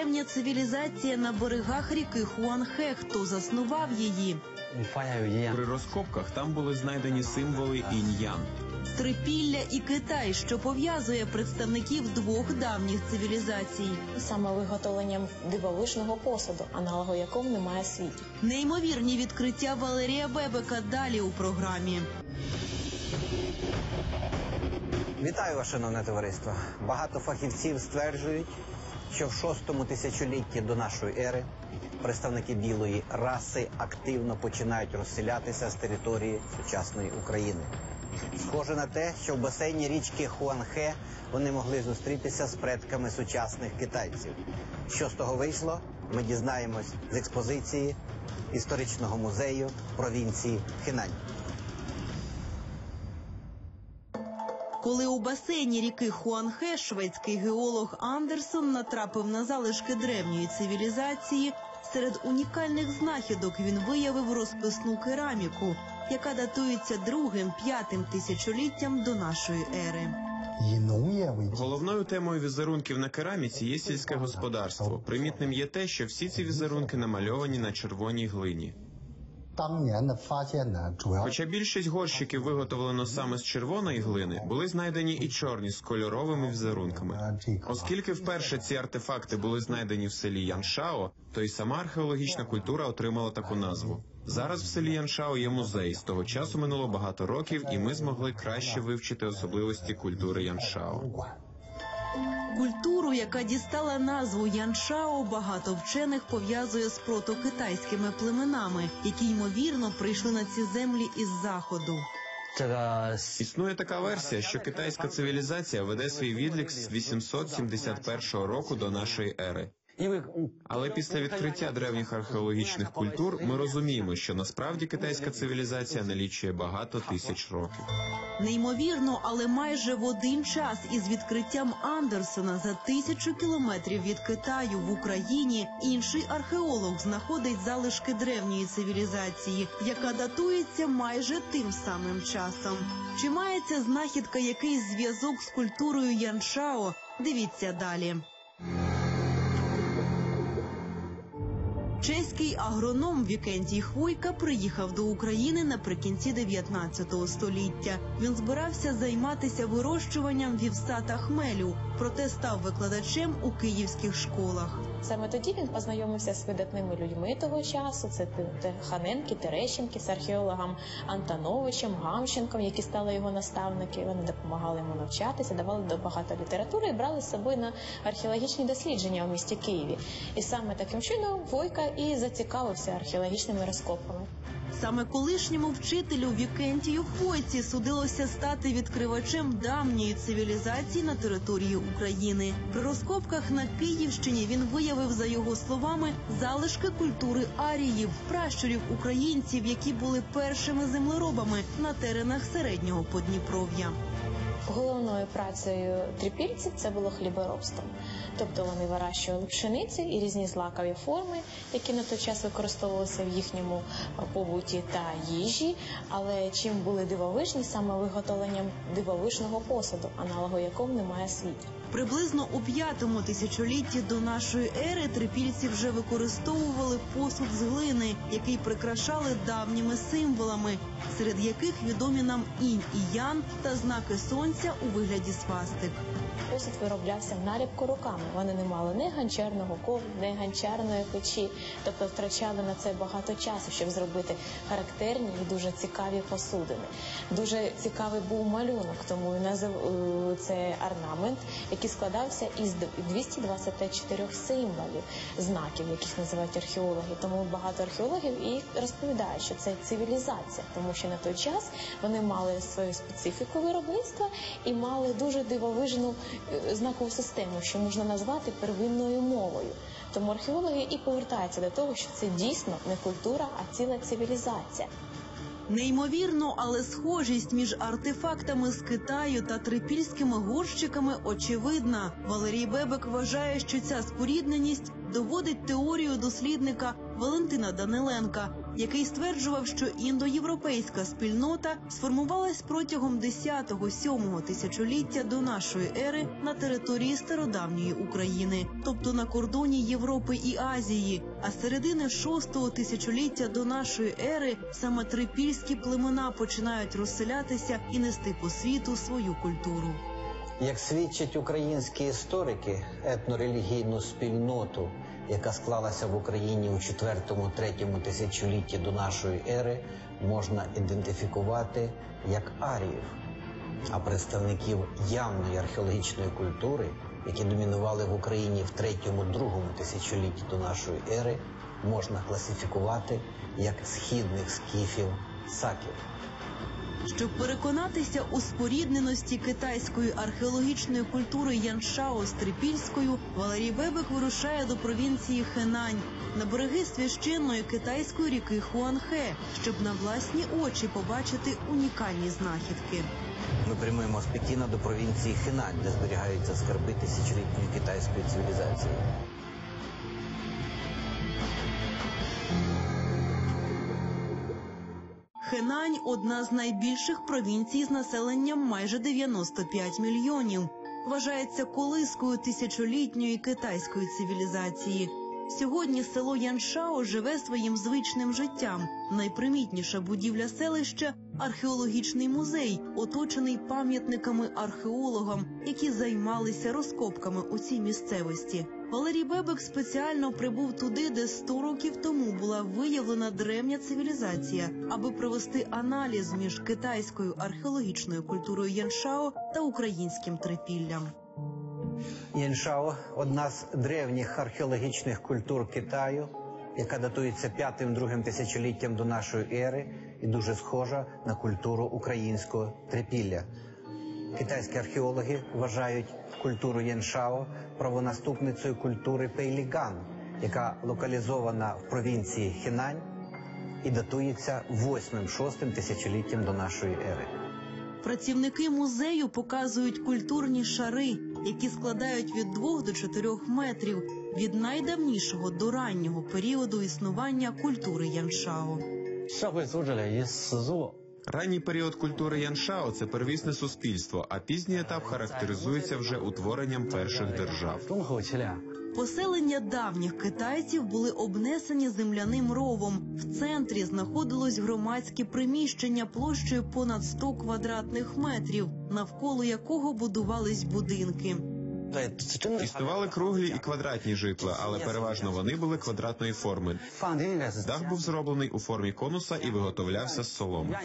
древня цивілізація на берегах ріки Хуанхе. Хто заснував її? При розкопках там були знайдені символи інь-ян. Трипілля і Китай, що пов'язує представників двох давніх цивілізацій, саме виготовленням дивовижного посуду, аналогу якого немає в світі. Неймовірні відкриття Валерія Бебека далі у програмі. Вітаю, шановне товариство. Багато фахівців стверджують, що в шостому тисячолітті до нашої ери представники білої раси активно починають розселятися з території сучасної України. Схоже на те, що в басейні річки Хуанхе вони могли зустрітися з предками сучасних китайців. Що з того вийшло, ми дізнаємось з експозиції історичного музею провінції Хінань. коли у басейні ріки Хуанхе шведський геолог Андерсон натрапив на залишки древньої цивілізації. Серед унікальних знахідок він виявив розписну кераміку, яка датується другим п'ятим тисячоліттям до нашої ери. Головною темою візерунків на кераміці є сільське господарство. Примітним є те, що всі ці візерунки намальовані на червоній глині. Хоча більшість горщиків виготовлено саме з червоної глини, були знайдені і чорні з кольоровими візерунками. Оскільки вперше ці артефакти були знайдені в селі Яншао, то й сама археологічна культура отримала таку назву. Зараз в селі Яншао є музей. З того часу минуло багато років, і ми змогли краще вивчити особливості культури Яншао. Культуру, яка дістала назву Яншао, багато вчених пов'язує з протокитайськими племенами, які ймовірно прийшли на ці землі із заходу. Існує така версія, що китайська цивілізація веде свій відлік з 871 року до нашої ери. Але після відкриття древніх археологічних культур ми розуміємо, що насправді китайська цивілізація налічує багато тисяч років. Неймовірно, але майже в один час із відкриттям Андерсона за тисячу кілометрів від Китаю в Україні інший археолог знаходить залишки древньої цивілізації, яка датується майже тим самим часом. Чи має знахідка якийсь зв'язок з культурою Яншао? Дивіться далі. Чеський агроном Вікентій Хвойка приїхав до України наприкінці 19 століття. Він збирався займатися вирощуванням вівса та хмелю, проте став викладачем у київських школах. Саме тоді він познайомився з видатними людьми того часу. Це Ханенки, Терещенки, з археологом Антоновичем, Гамченком, які стали його наставники. Вони допомагали йому навчатися, давали до багато літератури і брали з собою на археологічні дослідження у місті Києві. І саме таким чином Войка і зацікавився археологічними розкопками. Саме колишньому вчителю Вікентію Хвойці судилося стати відкривачем давньої цивілізації на території України. При розкопках на Київщині він виявив, за його словами, залишки культури аріїв, пращурів українців, які були першими землеробами на теренах середнього Подніпров'я. Головною працею трипільців це було хліборобство. Тобто вони вирощували пшениці і різні злакові форми, які на той час використовувалися в їхньому е, побуті та їжі. Але чим були дивовижні саме виготовленням дивовижного посуду, аналогу якому немає в світі. Приблизно у п'ятому тисячолітті до нашої ери трипільці вже використовували посуд з глини, який прикрашали давніми символами, серед яких відомі нам інь і ян та знаки сонця у вигляді свастик. Посуд вироблявся в наліпку руками. Вони не мали ні ганчарного кову, ні ганчарної печі, тобто втрачали на це багато часу, щоб зробити характерні і дуже цікаві посудини. Дуже цікавий був малюнок, тому і назив е, це орнамент, складався із 224 символів, знаків, яких називають археологи. Тому багато археологів і розповідають, що це цивілізація, тому що на той час вони мали свою специфіку виробництва і мали дуже дивовижну е, знакову систему, що можна назвати первинною мовою. Тому археологи і повертаються до того, що це дійсно не культура, а ціла цивілізація. Неймовірно, але схожість між артефактами з Китаю та трипільськими горщиками очевидна. Валерій Бебек вважає, що ця спорідненість доводить теорію дослідника Валентина Даниленка. Який стверджував, що індоєвропейська спільнота сформувалась протягом 10-7 тисячоліття до нашої ери на території стародавньої України, тобто на кордоні Європи і Азії. А середини 6 тисячоліття до нашої ери саме трипільські племена починають розселятися і нести по світу свою культуру. Як свідчать українські історики, етнорелігійну спільноту, яка склалася в Україні у 4-3 тисячолітті до нашої ери, можна ідентифікувати як аріїв, а представників явної археологічної культури, які домінували в Україні в 3-2 тисячолітті до нашої ери, можна класифікувати як східних скіфів саків. Щоб переконатися у спорідненості китайської археологічної культури Яншао з Трипільською, Валерій Бебек вирушає до провінції Хенань на береги священної китайської ріки Хуанхе, щоб на власні очі побачити унікальні знахідки. Ми прямуємо з Пекіна до провінції Хенань, де зберігаються скарби тисячолітньої китайської цивілізації. Хенань одна з найбільших провінцій з населенням майже 95 мільйонів. Вважається колискою тисячолітньої китайської цивілізації. Сьогодні село Яншао живе своїм звичним життям. Найпримітніша будівля селища археологічний музей, оточений пам'ятниками археологам, які займалися розкопками у цій місцевості. Валерій Бебек спеціально прибув туди, де 100 років тому була виявлена древня цивілізація, аби провести аналіз між китайською археологічною культурою Яншао та українським трипіллям. Яншао одна з древніх археологічних культур Китаю, яка датується п'ятим-другим тисячоліттям до нашої ери і дуже схожа на культуру українського трипілля. Китайські археологи вважають культуру Яншао правонаступницею культури Пейліган, яка локалізована в провінції Хінань і датується 8-6 тисячоліттям до нашої ери. Працівники музею показують культурні шари, які складають від 2 до 4 метрів від найдавнішого до раннього періоду існування культури Яншао. Ранній період культури Яншао це первісне суспільство, а пізній етап характеризується вже утворенням перших держав. Поселення давніх китайців були обнесені земляним ровом. В центрі знаходилось громадське приміщення площею понад 100 квадратних метрів, навколо якого будувались будинки. Існували круглі і квадратні житла, але переважно вони були квадратної форми. Дах був зроблений у формі конуса і виготовлявся з соломи.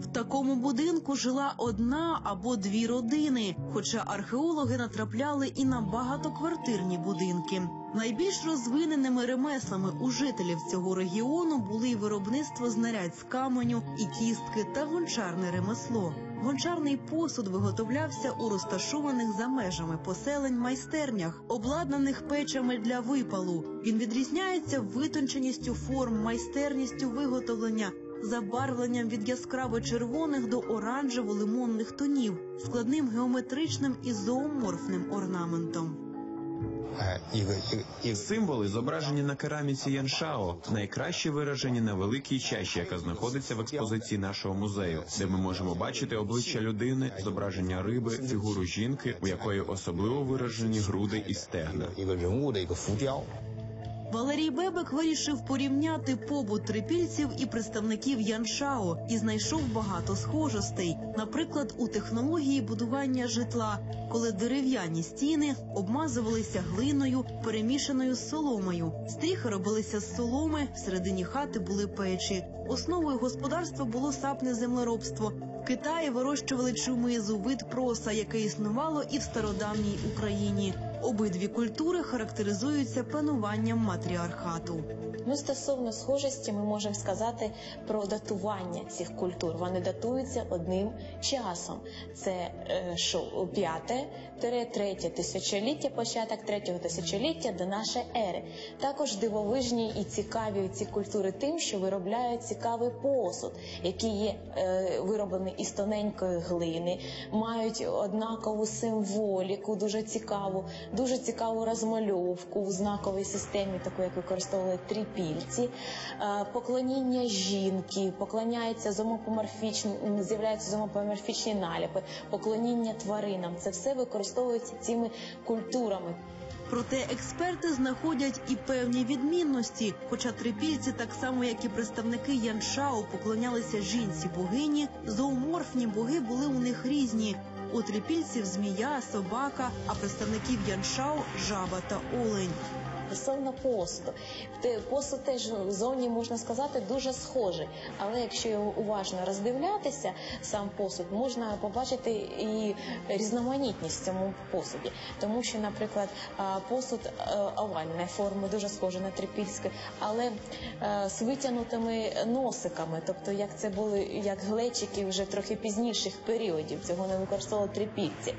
В такому будинку жила одна або дві родини, хоча археологи натрапляли і на багатоквартирні будинки. Найбільш розвиненими ремеслами у жителів цього регіону були й виробництво знарядь з каменю, і кістки та гончарне ремесло. Гончарний посуд виготовлявся у розташованих за межами поселень майстернях, обладнаних печами для випалу. Він відрізняється витонченістю форм, майстерністю виготовлення, забарвленням від яскраво червоних до оранжево-лимонних тонів, складним геометричним і зооморфним орнаментом. Символи зображені на кераміці Яншао, найкраще виражені на великій чаші, яка знаходиться в експозиції нашого музею, де ми можемо бачити обличчя людини, зображення риби, фігуру жінки, у якої особливо виражені груди і стегна. Валерій Бебек вирішив порівняти побут трипільців і представників Яншао і знайшов багато схожостей. Наприклад, у технології будування житла, коли дерев'яні стіни обмазувалися глиною, перемішаною з соломою. Стріхи робилися з соломи, всередині хати були печі. Основою господарства було сапне землеробство. В Китаї вирощували чумизу, вид проса, яке існувало і в стародавній Україні. Обидві культури характеризуються пануванням матріархату. Ну, стосовно схожості, ми можемо сказати про датування цих культур. Вони датуються одним часом. Це е, п'яте третє тисячоліття, початок третього тисячоліття до нашої ери. Також дивовижні і цікаві ці культури тим, що виробляють цікавий посуд, який є е, вироблений із тоненької глини, мають однакову символіку, дуже цікаву. Дуже цікаву розмальовку в знаковій системі, таку як використовували трипільці, Е, поклоніння жінки, поклоняються зомопоморфічні, з'являються зомопоморфічні наліпи, поклоніння тваринам. Це все використовується цими культурами. Проте експерти знаходять і певні відмінності. Хоча трипільці, так само як і представники Яншао, поклонялися жінці богині, зооморфні боги були у них різні. У трипільців змія, собака, а представників яншау жаба та олень. Стосовно посуду, Те- посуд теж зовні можна сказати дуже схожий, але якщо його уважно роздивлятися, сам посуд можна побачити і різноманітність в цьому посуді, тому що, наприклад, посуд е, овальної форми дуже схожий на трипільський, але е, з витягнутими носиками, тобто як це були як глечики вже трохи пізніших періодів, цього не використовували трипільці.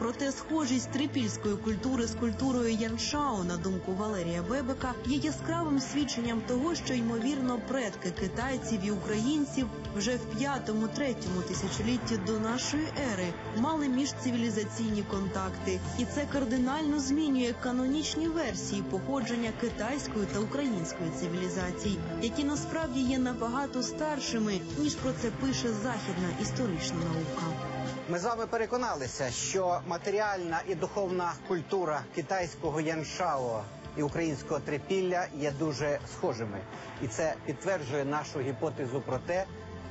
Проте схожість трипільської культури з культурою Яншао, на думку Валерія Бебека, є яскравим свідченням того, що ймовірно предки китайців і українців вже в п'ятому-третьому тисячолітті до нашої ери мали міжцивілізаційні контакти, і це кардинально змінює канонічні версії походження китайської та української цивілізацій, які насправді є набагато старшими ніж про це пише західна історична наука. Ми з вами переконалися, що матеріальна і духовна культура китайського яншао і українського трипілля є дуже схожими, і це підтверджує нашу гіпотезу про те,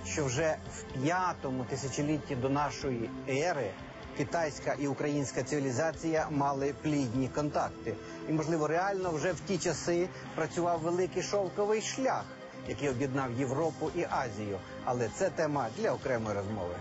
що вже в п'ятому тисячолітті до нашої ери китайська і українська цивілізація мали плідні контакти, і можливо реально вже в ті часи працював великий шовковий шлях, який об'єднав Європу і Азію. Але це тема для окремої розмови.